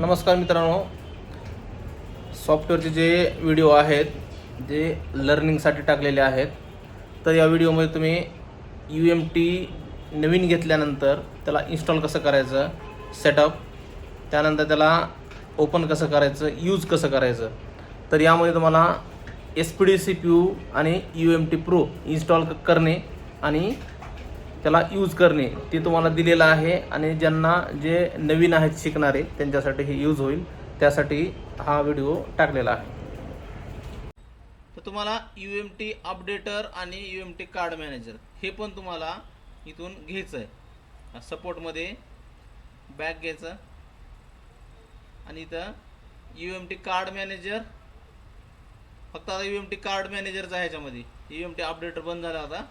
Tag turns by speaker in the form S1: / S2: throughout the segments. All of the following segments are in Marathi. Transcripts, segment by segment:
S1: नमस्कार मित्रांनो. सॉफ्टवेअरचे जे व्हिडिओ आहेत जे लर्निंगसाठी टाकलेले आहेत तर या व्हिडिओमध्ये तुम्ही यू एम टी नवीन घेतल्यानंतर त्याला इन्स्टॉल कसं करायचं सेटअप त्यानंतर त्याला ओपन कसं करायचं यूज कसं करायचं तर यामध्ये तुम्हाला S P D C P U आणि U M T pro install करणे आणि त्याला यूज करणे ते तुम्हाला दिलेलं आहे. आणि ज्यांना जे नवीन आहेत शिकणारे त्यांच्यासाठी हे यूज होईल. त्यासाठी हा व्हिडिओ टाकलेला आहे. तर तुम्हाला यू एम टी अपडेटर आणि U M T card manager हे पण तुम्हाला इथून घ्यायचं आहे सपोर्टमध्ये बॅग घ्यायचं. आणि इथं U M T card manager फक्त आता यू एम टी कार्ड मॅनेजरचा आहे ह्याच्यामध्ये. यू एम टी अपडेटर बंद झाला आता.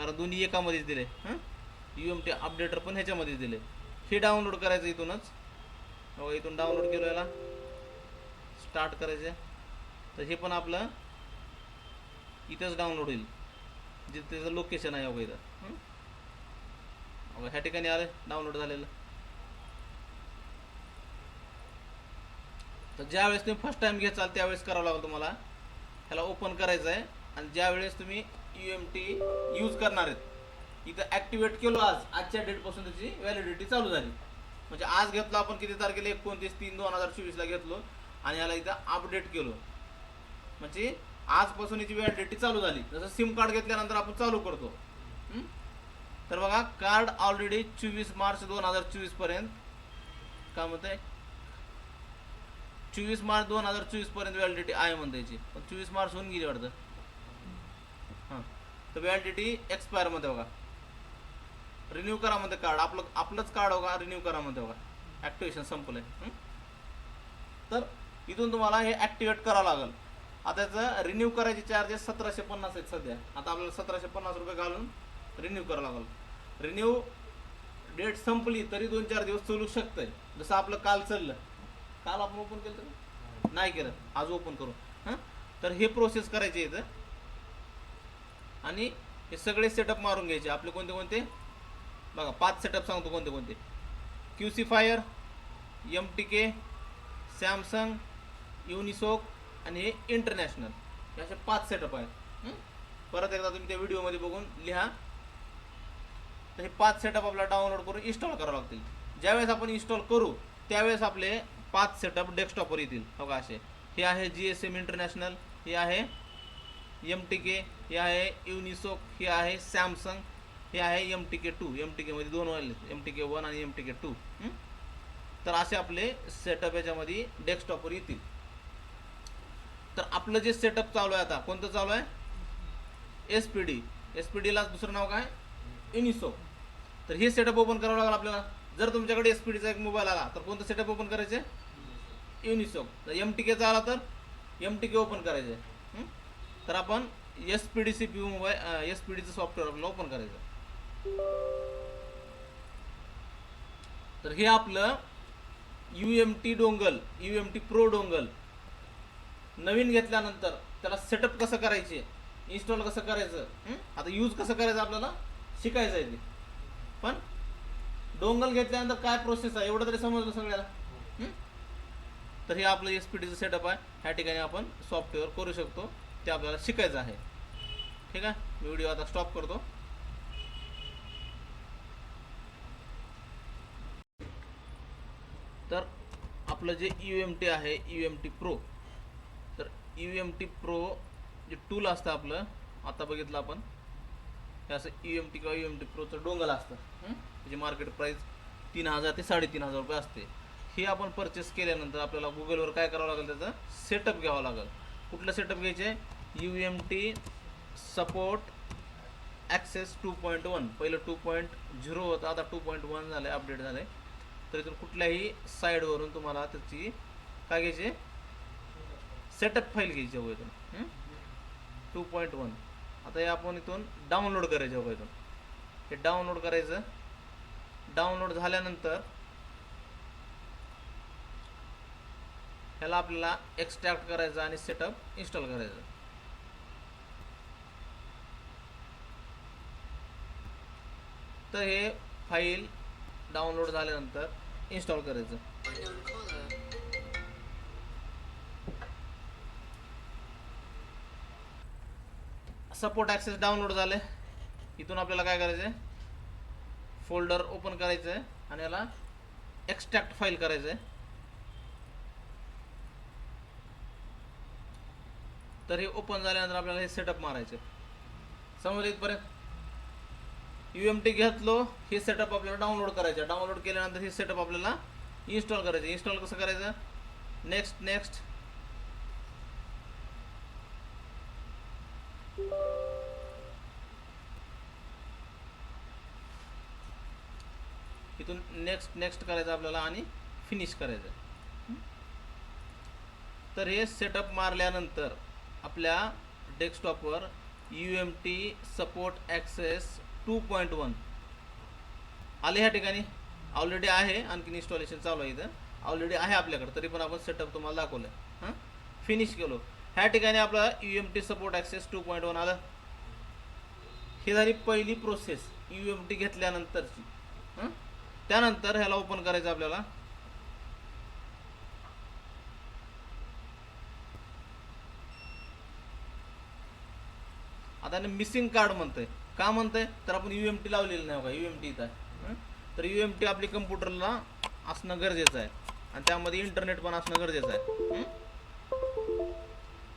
S1: कारण दोन्ही एकामध्येच दिले हां? यू एम टी अपडेटर पण ह्याच्यामध्येच दिले हे डाउनलोड करायचं इथूनच. बघा इथून डाउनलोड केलं याला. स्टार्ट करायचं तर हे पण आपलं इथंच डाउनलोड होईल. जिथे त्याचं लोकेशन आहे बघा इथं. बघा ह्या ठिकाणी आलं डाउनलोड झालेलं. तर ज्यावेळेस तुम्ही फर्स्ट टाइम घेचाल त्यावेळेस करावं लागेल तुम्हाला. ह्याला ओपन करायचं आहे आणि ज्यावेळेस तुम्ही यू एम टी यूज करणार आहेत. इथं ॲक्टिवेट केलो आज. आजच्या डेटपासून त्याची व्हॅलिडिटी चालू झाली. म्हणजे आज घेतलं आपण किती तारखेला? एकोणतीस तीन दोन हजार चोवीसला घेतलो. आणि याला इथं अपडेट केलो. म्हणजे आजपासून याची व्हॅलिडिटी चालू झाली. जसं सिम कार्ड घेतल्यानंतर आपण चालू करतो. तर बघा कार्ड ऑलरेडी चोवीस मार्च दोन हजार चोवीसपर्यंत काय म्हणतंय? चोवीस मार्च दोन हजार चोवीसपर्यंत व्हॅलिडिटी आहे म्हणते याची. पण चोवीस मार्च होऊन गेली वाटतं. तर व्हॅलिडिटी एक्सपायरमध्ये बघा. रिन्यू करा मध्ये कार्ड आपलं आपलंच कार्ड बघा रिन्यू करा मध्ये बघा. ॲक्टिवेशन संपलंय. आहे तर इथून तुम्हाला हे ॲक्टिवेट करावं लागेल. आता याचं रिन्यू करायचे चार्जेस सतराशे पन्नास आहेत सध्या. आता आपल्याला सतराशे पन्नास रुपये घालून रिन्यू करावं लागेल. रिन्यू डेट संपली तरी दोन चार दिवस चालू शकतंय. जसं आपलं काल चाललं. काल आपण ओपन केलं तर? नाही केलं. आज ओपन करू. हां? तर हे प्रोसेस करायचे तर आणि हे सगळे सेटअप मारून घ्यायचे. आपले कोणते कोणते? बघा पाच सेटअप सांगतो कोणते कोणते. Q C fire M T K Samsung Unisoc आणि हे इंटरनॅशनल हे असे पाच सेटअप आहेत. परत एकदा तुम्ही त्या व्हिडिओमध्ये बघून लिहा. तर हे पाच सेटअप आपल्याला डाउनलोड करून इन्स्टॉल करावं लागतील. ज्यावेळेस आपण इन्स्टॉल करू त्यावेळेस आपले पाच सेटअप डेस्कटॉपवर येतील. बघा असे. हे आहे जी एस एम इंटरनॅशनल हे आहे एम टी के हे आहे युनिसोक हे आहे सॅमसंग हे आहे M T K two M T केमध्ये दोन वाले एम टी के वन आणि एम टी के टू तर असे आपले सेटअप याच्यामध्ये डेस्कटॉपवर येतील. तर आपलं जे सेटअप चालू आहे आता कोणतं चालू आहे? S P D S P डीला दुसरं नाव काय? युनिसो तर हे सेटअप ओपन करावं लागेल आपल्याला. जर तुमच्याकडे एस पी डीचा एक मोबाईल आला तर कोणतं सेटअप ओपन करायचे? युनिसो तर एम टी केचा आला तर एम टी के ओपन करायचे. आहे तर आपण S P D C P mobile S P डीचं software आपलं ओपन करायचं. तर हे आपलं U M T dongle U M T pro dongle नवीन घेतल्यानंतर त्याला सेटअप कसं करायचे इन्स्टॉल कसं करायचं आता यूज कसं करायचं आपल्याला? शिकायचं आहे ते. पण डोंगल घेतल्यानंतर काय प्रोसेस आहे? एवढं तरी समजलं सगळ्याला? तर हे आपलं एस पी डीचं सेटअप आहे. ह्या ठिकाणी आपण सॉफ्टवेअर करू शकतो. ते आपल्याला शिकायचं आहे. ठीक आहे? मी व्हिडिओ आता स्टॉप करतो. तर आपलं जे यू एम टी आहे यू एम टी प्रो तर यू एम टी प्रो जे टूल असतं आपलं आता बघितलं आपण हे असं यू एम टी किंवा यू एम टी प्रोचं डोंगल असतं. हं? त्याची मार्केट प्राईस तीन हजार ते साडेतीन हजार रुपये असते. हे आपण परचेस केल्यानंतर आपल्याला गुगलवर काय करावं लागेल त्याचं? सेटअप घ्यावं लागेल. कुठलं सेटअप घ्यायचे? U M T support access two point one पहिलं टू पॉईंट झिरो होतं आता टू पॉईंट वन झालं आहे अपडेट झालं आहे तर इथून कुठल्याही साईडवरून तुम्हाला त्याची काय घ्यायची? सेटअप फाईल घ्यायची हवं इथून. टू पॉईंट वन आता हे आपण इथून डाउनलोड करायचे हवं इथून. हे डाउनलोड करायचं. डाउनलोड झाल्यानंतर ह्याला आपल्याला एक्स्ट्रॅक्ट करायचं आणि सेटअप इन्स्टॉल करायचं. तर हे फाईल डाउनलोड झाल्यानंतर इन्स्टॉल करायचं. सपोर्ट ॲक्सेस डाउनलोड झाले. इथून आपल्याला काय करायचं आहे फोल्डर ओपन करायचं आहे आणि याला एक्स्ट्रॅक्ट फाईल करायचं आहे तर हे ओपन झाल्यानंतर आपल्याला हे सेटअप मारायचं. समजले इथपर्यंत? यू एम टी घेतलो हे सेटअप आपल्याला डाउनलोड करायचं. डाउनलोड केल्यानंतर हे सेटअप आपल्याला इन्स्टॉल करायचं. इन्स्टॉल कसं करायचं? नेक्स्ट नेक्स्ट इथून नेक्स्ट नेक्स्ट करायचं आपल्याला आणि फिनिश करायचं. तर हे सेटअप मारल्यानंतर आपल्या डेस्कटॉपवर U M T support access two point one आले ह्या ठिकाणी. ऑलरेडी आहे आणखीन इन्स्टॉलेशन चालू आहे इथं. ऑलरेडी आहे आपल्याकडे तरी पण आपण सेटअप तुम्हाला दाखवलं आहे हां? फिनिश केलो. ह्या ठिकाणी आपला U M T support access two point one आलं. ही झाली पहिली प्रोसेस यू एम टी घेतल्यानंतरची. हां? त्यानंतर ह्याला ओपन करायचं आपल्याला. आता मिसिंग कार्ड म्हणतंय. का म्हणतंय? तर आपण यू एम टी लावलेलं नाही बघा यू एम टी इथं तर यू एम टी आपली कम्प्युटरला असणं गरजेचं आहे. आणि त्यामध्ये इंटरनेट पण असणं गरजेचं आहे.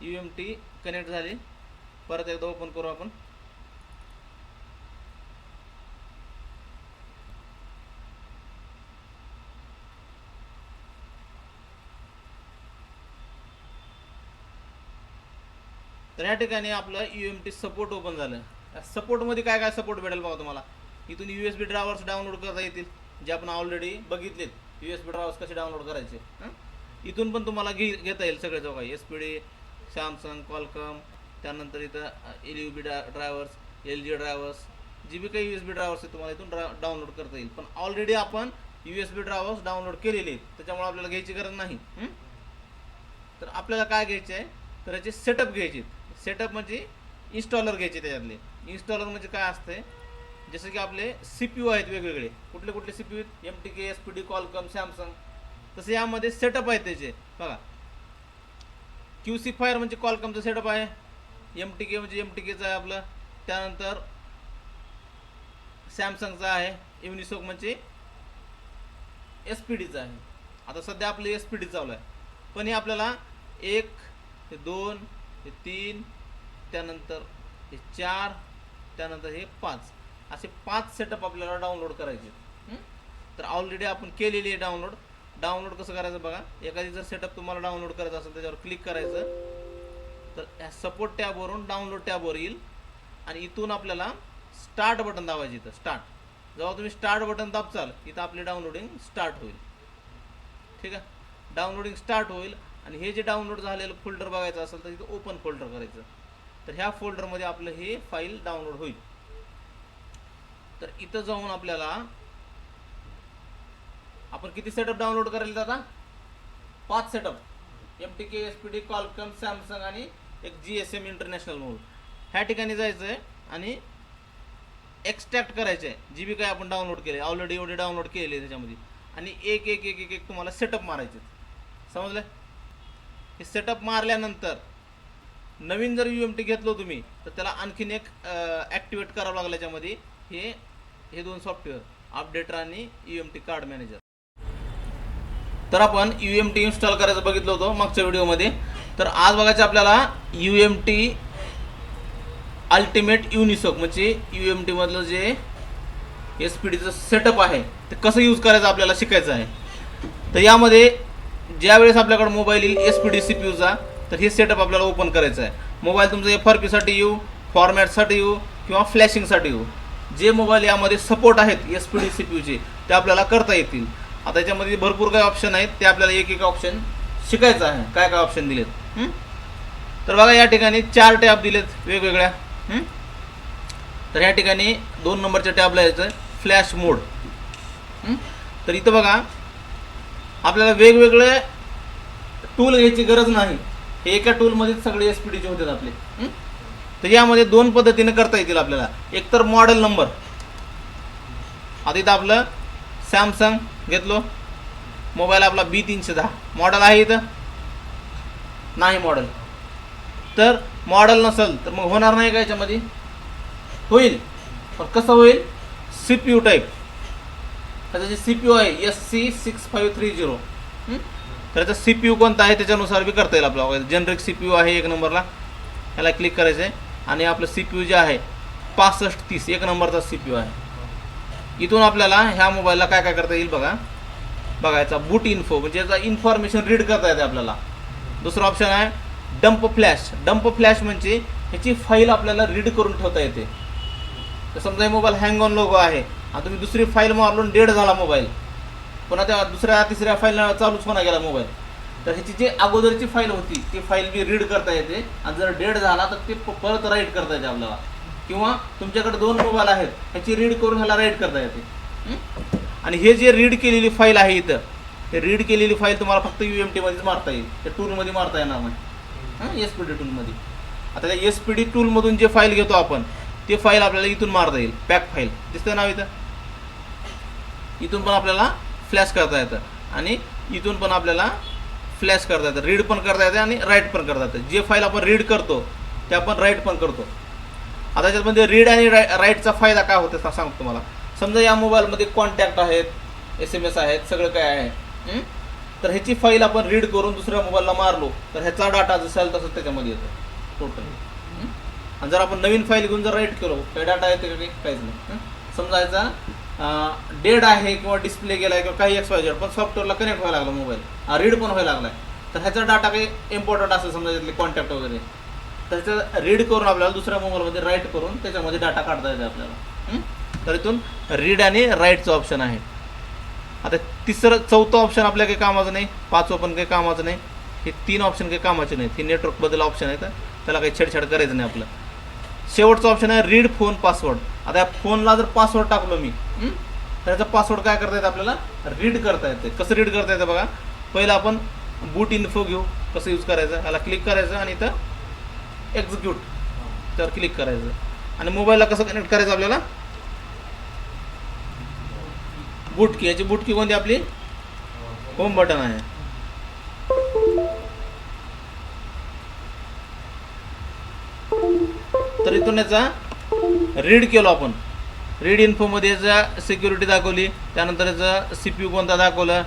S1: यू एम टी कनेक्ट झाली. परत एकदा ओपन करू आपण. तर या ठिकाणी आपलं U M T support open झालं. या सपोर्टमध्ये काय काय सपोर्ट भेटेल बघा तुम्हाला? इथून U S B drivers download करता येतील जे आपण ऑलरेडी बघितलेत. यू एस बी ड्रायव्हर्स कसे डाउनलोड करायचे हं? इथून पण तुम्हाला घे घेता येईल सगळे जवळ S P D Samsung Qualcomm त्यानंतर इथं L U B drivers L G drivers G B काही यू एस बी ड्रायव्हर्स आहेत तुम्हाला इथून ड्रा डाउनलोड करता येईल. पण ऑलरेडी आपण U S B drivers download केलेले आहेत. त्याच्यामुळे आपल्याला घ्यायची गरज नाही तर आपल्याला काय घ्यायचे आहे तर याचे सेटअप घ्यायचे आहेत. सेटअप म्हणजे इन्स्टॉलर घ्यायचे त्याच्यातले. इन्स्टॉलर म्हणजे काय असते जसं की आपले सी पी यू आहेत वेगवेगळे. कुठले कुठले C P U M T K S P D Qualcomm Samsung तसे यामध्ये सेटअप आहेत त्याचे. बघा. क्यू सी फायर म्हणजे कॉलकमचं सेटअप आहे. एम टी के म्हणजे एम टी केचं आहे आपलं. त्यानंतर सॅमसंगचं आहे. युनिसोक म्हणजे एस पी डीचं आहे. आता सध्या आपलं एस पी डी चालू आहे. पण हे आपल्याला एक दोन हे तीन त्यानंतर हे चार त्यानंतर हे पाच. असे पाच सेटअप आपल्याला डाउनलोड करायचे तर ऑलरेडी आपण केलेली आहे डाउनलोड डाउनलोड कसं करायचं बघा? एखादी जर सेटअप तुम्हाला डाउनलोड करायचं असेल त्याच्यावर क्लिक करायचं. तर ह्या सपोर्ट टॅबवरून डाउनलोड टॅबवर येईल. आणि इथून आपल्याला स्टार्ट बटन दाबायचं इथं. स्टार्ट जेव्हा तुम्ही स्टार्ट बटन दाबचाल इथं आपली डाउनलोडिंग स्टार्ट होईल. ठीक आहे? डाउनलोडिंग स्टार्ट होईल. आणि हे जे डाउनलोड झालेलं फोल्डर बघायचं असेल तर इथं ओपन फोल्डर करायचं. तर ह्या फोल्डरमध्ये आपलं हे फाईल डाउनलोड होईल. तर इथं जाऊन आपल्याला आपण किती सेटअप डाउनलोड करायला आता? पाच setup M T K S P D Qualcomm Samsung आणि एक G S M international mode ह्या ठिकाणी जायचं आहे आणि एक्स्ट्रॅक्ट करायचं आहे जी बी काय आपण डाउनलोड केले ऑलरेडी एवढे डाउनलोड केले त्याच्यामध्ये. आणि एक एक एक एक एक तुम्हाला सेटअप मारायचे समजलं हे सेटअप मारल्यानंतर नवीन जर यू एम टी घेतलो तुम्ही तर त्याला आणखीन एक ॲक्टिवेट करावं लागलं याच्यामध्ये. हे हे दोन सॉफ्टवेअर अपडेटर आणि U M T card manager तर आपण यू एम टी इन्स्टॉल करायचं बघितलं होतं मागच्या व्हिडिओमध्ये तर आज बघायचं आपल्याला U M T ultimate Unisoc म्हणजे यू एम टीमधलं जे एस पी डीचं सेटअप आहे ते कसं यूज करायचं आपल्याला शिकायचं आहे. तर यामध्ये ज्यावेळेस आपल्याकडे मोबाईल येईल S P D C P यूचा तर हे सेटअप आपल्याला ओपन करायचं आहे. मोबाईल तुमचं एफ आर पीसाठी येऊ फॉर्मॅटसाठी येऊ किंवा फ्लॅशिंगसाठी येऊ. जे मोबाईल यामध्ये सपोर्ट आहेत S P D C P यूचे ते आपल्याला करता येतील. आता याच्यामध्ये भरपूर काही ऑप्शन आहेत ते आपल्याला एक एक ऑप्शन शिकायचं आहे. काय काय ऑप्शन दिलेत? तर बघा या ठिकाणी चार टॅब दिलेत वेगवेगळ्या. तर या ठिकाणी दोन नंबरच्या टॅबला यायचं फ्लॅश मोड तर इथं बघा आपल्याला वेगवेगळे टूल घ्यायची गरज नाही. हे एका टूलमध्येच सगळे एस पी डीचे होतात आपले. तर यामध्ये दोन पद्धतीने करता येतील आपल्याला. एकतर मॉडेल नंबर आता इथं आपलं सॅमसंग घेतलो. मोबाईल आपला बी तीनशे दहा. मॉडेल आहे इथं? नाही मॉडेल तर मॉडेल नसेल तर मग होणार नाही का याच्यामध्ये? होईल. पण कसं होईल? सी पी यू टाईप त्याचं जे सी पी यू आहे S C six five three zero तर त्याचा सी पी यू कोणता आहे त्याच्यानुसार बी करता येईल आपला. जनरिक सी पी यू आहे एक नंबरला. ह्याला क्लिक करायचं आहे आणि आपलं सी पी यू जे आहे पासष्ट तीस एक नंबरचा सी पी यू आहे. इथून आपल्याला ह्या मोबाईलला काय काय करता येईल बघा. बघायचा बूट इन्फो म्हणजे याचा इन्फॉर्मेशन रीड करता येते आपल्याला. दुसरं ऑप्शन आहे डंप फ्लॅश डंप फ्लॅश म्हणजे ह्याची फाईल आपल्याला रीड करून ठेवता येते. तर समजा हे मोबाईल हँग ऑन लोगो आहे. आणि तुम्ही दुसरी फाईल मारलून डेड झाला मोबाईल पुन्हा त्या दुसऱ्या तिसऱ्या फाईलला चालूच होणार गेला मोबाईल तर ह्याची जी अगोदरची फाईल होती ती फाईल बी रीड करता येते. आणि जर डेड झाला तर ते परत राईट करता येते आपल्याला. किंवा तुमच्याकडे दोन मोबाईल आहेत ह्याची रीड करून ह्याला राईट करता येते. आणि हे जे रीड केलेली फाईल आहे इथं हे रीड केलेली फाईल तुम्हाला फक्त यू एम टीमध्येच मारता येईल. त्या टूलमध्ये मारता येणार नाही. एस पी डी टूलमध्ये आता त्या एस पी डी टूलमधून जे फाईल घेतो आपण ते फाईल आपल्याला इथून मारता येईल. पॅक फाईल दिसतं नाव इथं? इथून पण आपल्याला फ्लॅश करता येतं. आणि इथून पण आपल्याला फ्लॅश करता येतं. रीड पण करता येते आणि राईट पण करता येतं. जे फाईल आपण रीड करतो ते आपण राईट पण करतो. आता त्याच्यामध्ये रीड आणि राय राईटचा फायदा काय होतो सांगतो तुम्हाला. समजा या मोबाईलमध्ये कॉन्टॅक्ट आहेत एस एम एस आहेत सगळं काय आहे तर ह्याची फाईल आपण रीड करून दुसऱ्या मोबाईलला मारलो तर ह्याचा डाटा जसं आहे त्याच्यामध्ये येतो टोटल आणि जर आपण नवीन फाईल घेऊन जर राईट केलो काही डाटा येते का काही? काहीच नाही समजायचा? डेड आहे किंवा डिस्प्ले गेला आहे किंवा काही एक्स वाय झेड पण सॉफ्टवेअरला कनेक्ट व्हायला लागला मोबाईल रीड पण व्हायला लागलाय. तर ह्याचा डाटा काही इम्पॉर्टंट असेल समजा त्यातले कॉन्टॅक्ट वगैरे. तर त्याचं रीड करून आपल्याला दुसऱ्या मोबाईलमध्ये राईट करून त्याच्यामध्ये डाटा काढता येते आपल्याला. तर इथून रीड आणि राईटचं ऑप्शन आहे. आता तिसरं चौथं ऑप्शन आपल्या काही कामाचं नाही पाचवं पण काही कामाचं नाही. हे तीन ऑप्शन काही कामाचे नाहीत. हे नेटवर्कबद्दल ऑप्शन आहे तर त्याला काही छेडछाड करायचं नाही आपलं. शेवटचं ऑप्शन आहे रीड फोन पासवर्ड आता या फोनला जर पासवर्ड टाकलो मी तर याचा पासवर्ड काय करता येतं आपल्याला? रीड करता येते. कसं रीड करता येतं बघा? पहिलं आपण बूट इन्फो घेऊ कसं यूज करायचं? याला क्लिक करायचं आणि इथं एक्झिक्यूट त्यावर क्लिक करायचं. आणि मोबाईलला कसं कनेक्ट करायचं आपल्याला? बुटकी याची बुटकी कोणती आपली? होम बटन आहे. तर इथून याचा रीड केलो आपण. रीड इन्फोमध्ये याचा सिक्युरिटी दाखवली त्यानंतर याचा सी पी यू कोणता दाखवला?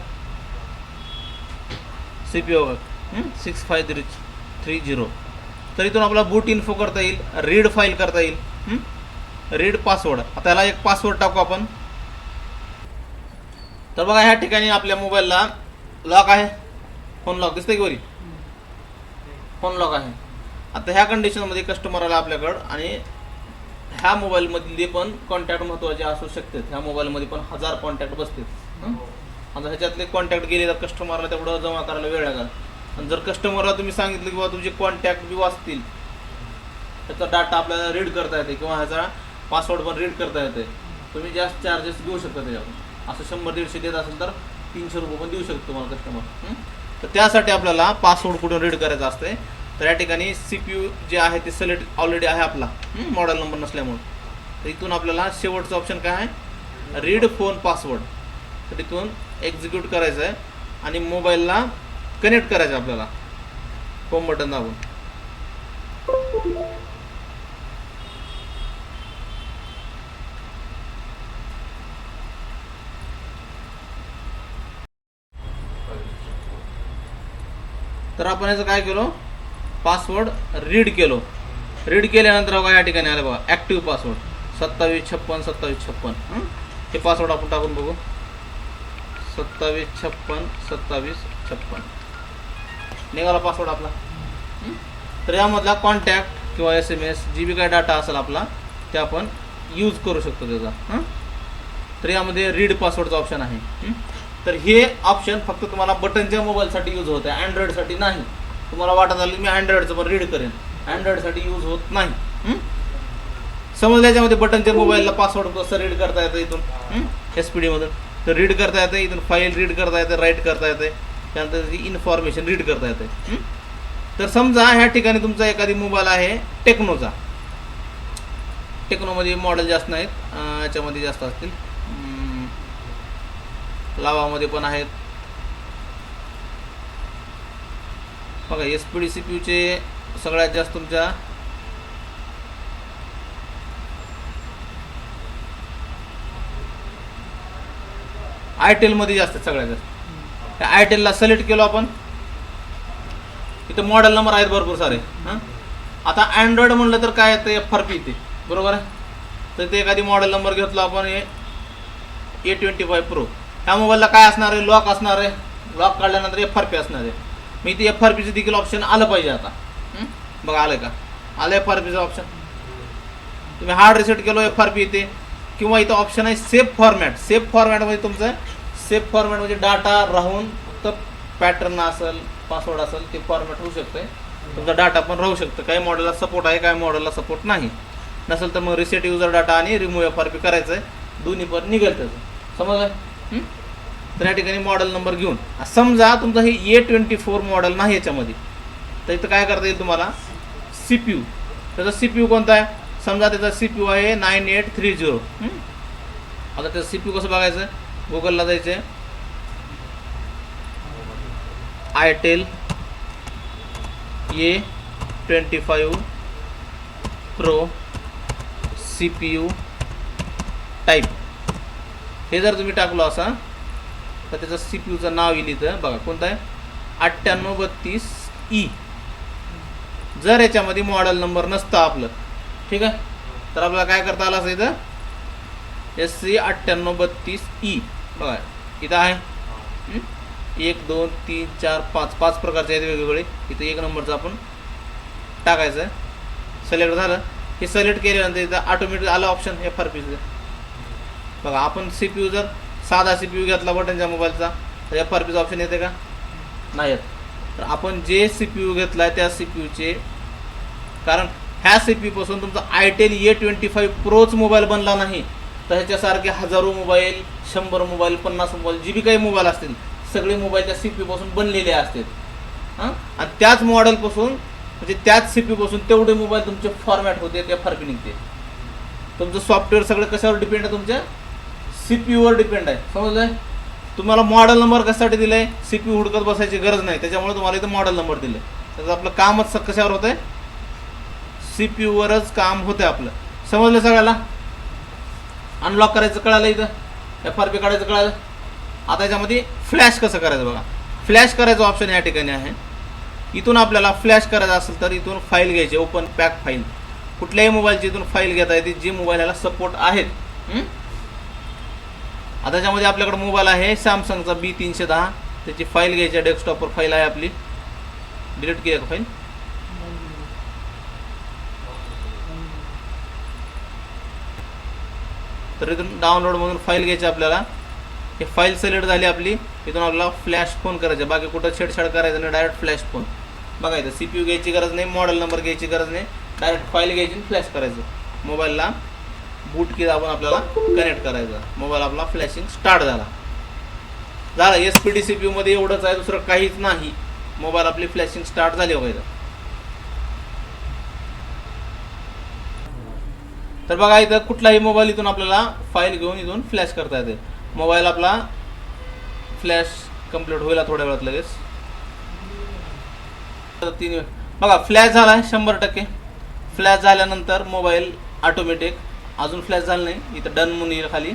S1: C P U six five three three zero तर इथून आपला बूट इन्फो करता येईल रीड फाईल करता येईल. रीड पासवर्ड आता याला एक पासवर्ड टाकू आपण. तर बघा ह्या ठिकाणी आपल्या मोबाईलला लॉक आहे. फोन लॉक दिसतंय की वरी? फोन लॉक आहे. आता ह्या कंडिशनमध्ये कस्टमर आला आपल्याकडं आणि ह्या मोबाईलमधले पण कॉन्टॅक्ट महत्त्वाचे असू शकतात. ह्या मोबाईलमध्ये पण हजार कॉन्टॅक्ट बसतील आता ह्याच्यातले कॉन्टॅक्ट गेले तर कस्टमरला तेवढं जमा करायला वेळ लागेल. आणि जर कस्टमरला तुम्ही सांगितलं की बाबा तुमचे कॉन्टॅक्ट बी वाचतील त्याचा डाटा आपल्याला रीड करता येते किंवा ह्याचा पासवर्ड पण रीड करता येते. तुम्ही जास्त चार्जेस घेऊ शकता त्याच्यावर. असं शंभर दीडशे देत असेल तर तीनशे रुपये पण देऊ शकतो तुम्हाला कस्टमर तर त्यासाठी आपल्याला पासवर्ड कुठून रीड करायचा असते तर या ठिकाणी सी पी यू जे आहे ते सिलेक्ट ऑलरेडी आहे आपला. मॉडेल नंबर नसल्यामुळे. तर इथून आपल्याला शेवटचं ऑप्शन काय आहे? रीड फोन पासवर्ड तर इथून एक्झिक्यूट करायचं आहे आणि मोबाईलला कनेक्ट करायचं आहे आपल्याला. होम बटन दाबून. तर आपण याचं काय केलो? पासवर्ड रीड केलो. रीड केल्यानंतर बघा या ठिकाणी आलं बघा ॲक्टिव्ह पासवर्ड सत्तावीस छप्पन सत्तावीस छप्पन. हं? पासवर्ड आपण टाकून बघू. सत्तावीस छप्पन सत्तावीस छप्पन. निघाला पासवर्ड आपला? तर यामधला कॉन्टॅक्ट किंवा S M S G B काय डाटा असेल आपला ते आपण यूज करू शकतो त्याचा. हां? तर यामध्ये रीड पासवर्डचा ऑप्शन आहे. हं? तर हे ऑप्शन फक्त तुम्हाला बटनच्या मोबाईलसाठी यूज होत आहे अँड्रॉइडसाठी नाही. तुम्हाला वाटत आलं की मी अँड्रॉइडचं पण रीड करेन. अँड्रॉइडसाठी यूज होत नाही. हं? समजा त्याच्यामध्ये बटनच्या मोबाईलला पासवर्ड कसं रीड करता येतं इथून? एस पी डीमधून तर रीड करता येतं इथून फाईल रीड करता येते राईट करता येते. त्यानंतर इन्फॉर्मेशन रीड करता येते. तर समजा ह्या ठिकाणी तुमचा एखादी मोबाईल आहे टेक्नोचा टेक्नोमध्ये मॉडेल जास्त नाहीत. याच्यामध्ये जास्त असतील. लावामध्ये पण आहेत. बघा S P D C P यूचे सगळ्यात जास्त तुमच्या आयटेलमध्ये जास्त सगळ्यात जास्त. त्या आयटेलला सिलेक्ट केलो आपण. इथं मॉडेल नंबर आहेत भरपूर सारे. हां? आता अँड्रॉइड म्हणलं तर काय येतं एफ आर पी येते बरोबर आहे? तर ते एखादी मॉडेल नंबर घेतलो आपण हे ए ट्वेंटी फाय प्रो ह्या मोबाईलला काय असणार आहे? लॉक असणार आहे. लॉक काढल्यानंतर एफ आर पी असणार आहे. मी ते एफ आर पीचं देखील ऑप्शन आलं पाहिजे आता. बघा आलं का? आलं एफ आर पीचं ऑप्शन तुम्ही हार्ड रिसेट केलो एफ आर पी इथे. किंवा इथं ऑप्शन आहे सेफ फॉर्मॅट सेफ फॉर्मॅटमध्ये तुमचं सेफ फॉर्मॅट म्हणजे डाटा राहून फक्त पॅटर्न असेल पासवर्ड असेल ते फॉर्मॅट होऊ शकतं तुमचा डाटा पण राहू शकतं. काही मॉडेलला सपोर्ट आहे काही मॉडेलला सपोर्ट नाही. नसेल तर मग रिसेट युजर डाटा आणि रिमूव्ह एफ आर पी करायचं आहे दोन्ही पण निघेल त्याचं. समजलं तर या ठिकाणी मॉडेल नंबर घेऊन. समजा तुमचं हे ए ट्वेंटी फोर मॉडेल नाही याच्यामध्ये. तर इथं काय करता येईल तुम्हाला? सी पी यू त्याचा सी पी यू कोणता आहे? समजा त्याचा सी पी यू आहे नाईन एट थ्री झिरो आता त्याचं सी पी यू कसं बघायचं? गुगलला जायचं आहे itel A twenty five pro C P U type हे जर तुम्ही टाकलो असा तर त्याचं सी पी यूचं नाव येईल इथं. बघा कोणतं आहे? अठ्ठ्याण्णव बत्तीस ई. जर याच्यामध्ये मॉडेल नंबर नसतं आपलं ठीक आहे? तर आपल्याला काय करता आलं असं इथं? एस सी अठ्ठ्याण्णव बत्तीस ई. बघा इथं आहे. एक दोन तीन चार पाच. पाच प्रकारचे आहेत वेगवेगळे. इथं एक नंबरचं आपण टाकायचं आहे. सिलेक्ट झालं. हे सिलेक्ट केल्यानंतर इथं ऑटोमॅटिक आलं ऑप्शन एफ आर पीचं बघा आपण सी पी यू जर साधा सी पी यू घेतला बटनच्या मोबाईलचा. तर एफ आर पीचं ऑप्शन येते का? नाही येत. तर आपण जे सी पी यू घेतला आहे त्या सी पी यूचे कारण ह्या सी पी यूपासून तुमचा आयटेल ए ट्वेंटी फाईव्ह प्रोच मोबाईल बनला नाही. तर ह्याच्यासारखे हजारो मोबाईल शंभर मोबाईल पन्नास मोबाईल जी बी काही मोबाईल असतील सगळे मोबाईल त्या सी पी यूपासून बनलेले असतील. हां? आणि त्याच मॉडेलपासून म्हणजे त्याच सी पी यूपासून तेवढे मोबाईल तुमचे फॉर्मॅट होते ते फरक निघते. तुमचं सॉफ्टवेअर सगळं कशावर डिपेंड आहे तुमच्या? सी पी यूवर डिपेंड आहे. समजलं तुम्हाला मॉडेल नंबर कशासाठी दिलं आहे सी पी हुडकत बसायची गरज नाही. त्याच्यामुळे तुम्हाला इथं मॉडेल नंबर दिलं त्याचं आपलं कामच कशावर होतं आहे सी पी यूवरच काम होतं आपलं. समजलं सगळ्याला? अनलॉक करायचं कळालं इथं? एफ आर पी काढायचं कळालं? आता याच्यामध्ये फ्लॅश कसं करायचं बघा. फ्लॅश करायचं ऑप्शन या ठिकाणी आहे. इथून आपल्याला फ्लॅश करायचं असेल तर इथून फाईल घ्यायची. ओपन पॅक फाईल कुठल्याही मोबाईलची इथून फाईल घेता येते. जी मोबाईल ह्याला सपोर्ट आहेत. आता त्याच्यामध्ये आपल्याकडे मोबाईल आहे सॅमसंगचा बी तीनशे दहा. त्याची फाईल घ्यायची डेस्कटॉपवर फाईल आहे आपली. डिलीट केली का फाईल तर इथून डाउनलोडमधून फाईल घ्यायची आपल्याला. हे फाईल सिलेक्ट झाली आपली. इथून आपल्याला फ्लॅश फोन करायचा बाकी कुठं छेडछाड करायचं नाही डायरेक्ट फ्लॅश फोन बघायचं सी पी यू घ्यायची गरज नाही मॉडेल नंबर घ्यायची गरज नाही. डायरेक्ट फाईल घ्यायची आणि फ्लॅश करायचं. मोबाईलला बूट की दाबून आपल्याला कनेक्ट करायचं. मोबाईल आपला फ्लॅशिंग स्टार्ट झाला. झाला. S P D C P यूमध्ये एवढंच आहे दुसरं काहीच नाही. मोबाईल आपली फ्लॅशिंग स्टार्ट झाली वगैरे तर बघा इथं कुठलाही मोबाईल इथून आपल्याला फाईल घेऊन इथून फ्लॅश करता येते. मोबाईल आपला फ्लॅश कंप्लीट होईल थोड्या वेळात लगेच. तर तीन वेळ बघा फ्लॅश झाला आहे शंभर टक्के. फ्लॅश झाल्यानंतर मोबाईल ऑटोमॅटिक अजून फ्लॅश झालं नाही. इथं डन म्हणून येईल खाली.